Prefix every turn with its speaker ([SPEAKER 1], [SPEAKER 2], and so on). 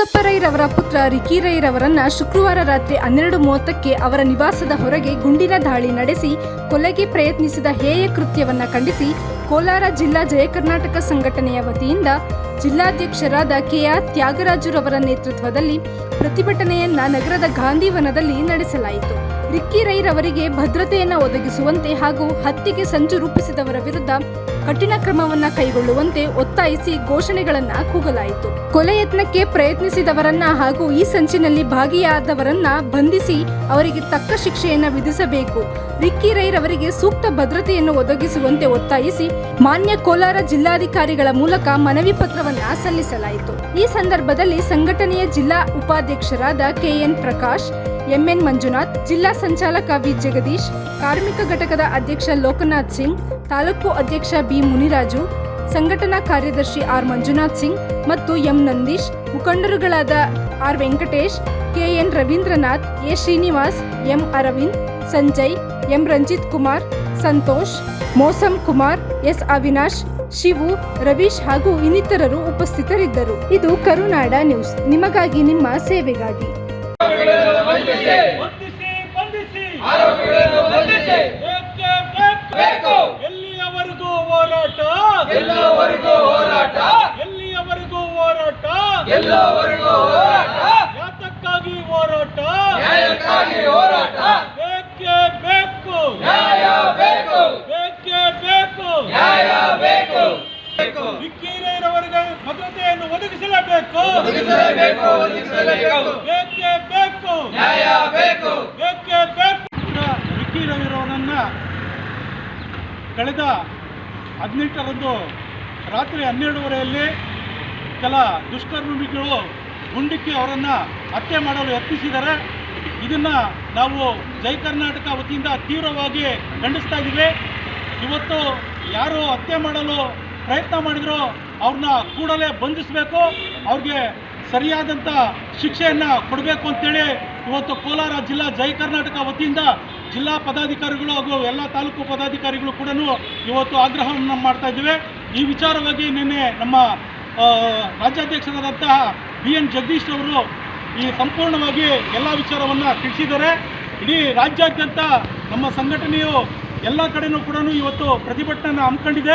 [SPEAKER 1] ರೈರವರ ಪುತ್ರ ರಿಕಿ ರೈರವರನ್ನ ಶುಕ್ರವಾರ ರಾತ್ರಿ ಹನ್ನೆರಡು ಮೂವತ್ತಕ್ಕೆ ಅವರ ನಿವಾಸದ ಹೊರಗೆ ಗುಂಡಿನ ದಾಳಿ ನಡೆಸಿ ಕೊಲೆಗೆ ಪ್ರಯತ್ನಿಸಿದ ಹೇಯ ಕೃತ್ಯವನ್ನ ಖಂಡಿಸಿ ಕೋಲಾರ ಜಿಲ್ಲಾ ಜಯ ಕರ್ನಾಟಕ ಸಂಘಟನೆಯ ವತಿಯಿಂದ ಜಿಲ್ಲಾಧ್ಯಕ್ಷರಾದ ಕೆಆರ್ ತ್ಯಾಗರಾಜುರವರ ನೇತೃತ್ವದಲ್ಲಿ ಪ್ರತಿಭಟನೆಯನ್ನ ನಗರದ ಗಾಂಧಿವನದಲ್ಲಿ ನಡೆಸಲಾಯಿತು. ರಿಕ್ಕಿ ರೈರವರಿಗೆ ಭದ್ರತೆಯನ್ನು ಒದಗಿಸುವಂತೆ ಹಾಗೂ ಹತ್ಯೆಗೆ ಸಂಚು ರೂಪಿಸಿದವರ ವಿರುದ್ಧ ಕಠಿಣ ಕ್ರಮವನ್ನ ಕೈಗೊಳ್ಳುವಂತೆ ಒತ್ತಾಯಿಸಿ ಘೋಷಣೆಗಳನ್ನ ಕೂಗಲಾಯಿತು. ಕೊಲೆ ಯತ್ನಕ್ಕೆ ಪ್ರಯತ್ನಿಸಿದವರನ್ನ ಹಾಗೂ ಈ ಸಂಚಿನಲ್ಲಿ ಭಾಗಿಯಾದವರನ್ನ ಬಂಧಿಸಿ ಅವರಿಗೆ ತಕ್ಕ ಶಿಕ್ಷೆಯನ್ನ ವಿಧಿಸಬೇಕು. ರಿಕ್ಕಿ ರೈರವರಿಗೆ ಸೂಕ್ತ ಭದ್ರತೆಯನ್ನು ಒದಗಿಸುವಂತೆ ಒತ್ತಾಯಿಸಿ ಮಾನ್ಯ ಕೋಲಾರ ಜಿಲ್ಲಾಧಿಕಾರಿಗಳ ಮೂಲಕ ಮನವಿ ಪತ್ರವನ್ನ ಸಲ್ಲಿಸಲಾಯಿತು. ಈ ಸಂದರ್ಭದಲ್ಲಿ ಸಂಘಟನೆಯ ಜಿಲ್ಲಾ ಉಪಾಧ್ಯಕ್ಷರಾದ ಕೆಎನ್ ಪ್ರಕಾಶ್, ಎಂಎನ್ ಮಂಜುನಾಥ್, ಜಿಲ್ಲಾ ಸಂಚಾಲಕ ವಿ ಜಗದೀಶ್, ಕಾರ್ಮಿಕ ಘಟಕದ ಅಧ್ಯಕ್ಷ ಲೋಕನಾಥ್ ಸಿಂಗ್ ತಾಲೂಕು ಅಧ್ಯಕ್ಷ ಬಿ ಮುನಿರಾಜು, ಸಂಘಟನಾ ಕಾರ್ಯದರ್ಶಿ ಆರ್ ಮಂಜುನಾಥ್ ಸಿಂಗ್ ಮತ್ತು M Nandish, ಮುಖಂಡರುಗಳಾದ R Venkatesh KN Ravindranath, A Srinivas, M Aravind, Sanjay, M Ranjith Kumar, Santhosh, Mosam Kumar, S Avinash, Shivu, Ravish ಹಾಗೂ ಇನ್ನಿತರರು ಉಪಸ್ಥಿತರಿದ್ದರು. ಇದು ಕರುನಾಡ ನ್ಯೂಸ್. ನಿಮಗಾಗಿ ನಿಮ್ಮ ಸೇವೆಗಾಗಿ.
[SPEAKER 2] ಎಲ್ಲವರೆಗೂ ಹೋರಾಟ.
[SPEAKER 3] ಯಾತಕ್ಕಾಗಿ ಹೋರಾಟ?
[SPEAKER 2] ನ್ಯಾಯಕ್ಕಾಗಿ ಹೋರಾಟ.
[SPEAKER 3] ಬೇಕೇ ಬೇಕು.
[SPEAKER 2] ನ್ಯಾಯ ಬೇಕು.
[SPEAKER 3] ಬೇಕೇ ಬೇಕು.
[SPEAKER 2] ನ್ಯಾಯ ಬೇಕು.
[SPEAKER 3] ವಿಕ್ಕೀರವರಿಗೆ ಭದ್ರತೆಯನ್ನು ಒದಗಿಸಲೇಬೇಕು.
[SPEAKER 2] ಒದಗಿಸಲೇಬೇಕು ಒದಗಿಸಲೇಬೇಕು.
[SPEAKER 3] ಬೇಕೇ ಬೇಕು.
[SPEAKER 2] ನ್ಯಾಯ ಬೇಕು.
[SPEAKER 3] ಬೇಕೇ ಬೇಕು. ವಿಕ್ಕಿ ರವಿರವರನ್ನ ಕಳೆದ ಹದಿನೆಂಟರಂದು ರಾತ್ರಿ ಹನ್ನೆರಡುವರೆಯಲ್ಲಿ ಕೆಲ ದುಷ್ಕರ್ಮಿಗಳು ಗುಂಡಿಕ್ಕಿ ಅವರನ್ನು ಹತ್ಯೆ ಮಾಡಲು ಯತ್ನಿಸಿದ್ದಾರೆ. ಇದನ್ನು ನಾವು ಜೈ ಕರ್ನಾಟಕ ವತಿಯಿಂದ ತೀವ್ರವಾಗಿ ಖಂಡಿಸ್ತಾ ಇದ್ದೀವಿ. ಇವತ್ತು ಯಾರು ಹತ್ಯೆ ಮಾಡಲು ಪ್ರಯತ್ನ ಮಾಡಿದ್ರು ಅವ್ರನ್ನ ಕೂಡಲೇ ಬಂಧಿಸಬೇಕು. ಅವ್ರಿಗೆ ಸರಿಯಾದಂಥ ಶಿಕ್ಷೆಯನ್ನು ಕೊಡಬೇಕು ಅಂತೇಳಿ ಇವತ್ತು ಕೋಲಾರ ಜಿಲ್ಲಾ ಜೈ ಕರ್ನಾಟಕ ವತಿಯಿಂದ ಜಿಲ್ಲಾ ಪದಾಧಿಕಾರಿಗಳು ಹಾಗೂ ಎಲ್ಲ ತಾಲೂಕು ಪದಾಧಿಕಾರಿಗಳು ಕೂಡ ಇವತ್ತು ಆಗ್ರಹವನ್ನು ಮಾಡ್ತಾ ಇದ್ದೇವೆ. ಈ ವಿಚಾರವಾಗಿ ನಿನ್ನೆ ನಮ್ಮ ರಾಜ್ಯಾಧ್ಯಕ್ಷರಾದಂತಹ ಬಿ ಎನ್ ಜಗದೀಶ್ ಅವರು ಈ ಸಂಪೂರ್ಣವಾಗಿ ಎಲ್ಲ ವಿಚಾರವನ್ನು ತಿಳಿಸಿದ್ದಾರೆ. ಇಡೀ ರಾಜ್ಯಾದ್ಯಂತ ನಮ್ಮ ಸಂಘಟನೆಯು ಎಲ್ಲ ಕಡೆನೂ ಕೂಡ ಇವತ್ತು ಪ್ರತಿಭಟನೆ ಹಮ್ಮಿಕೊಂಡಿದೆ.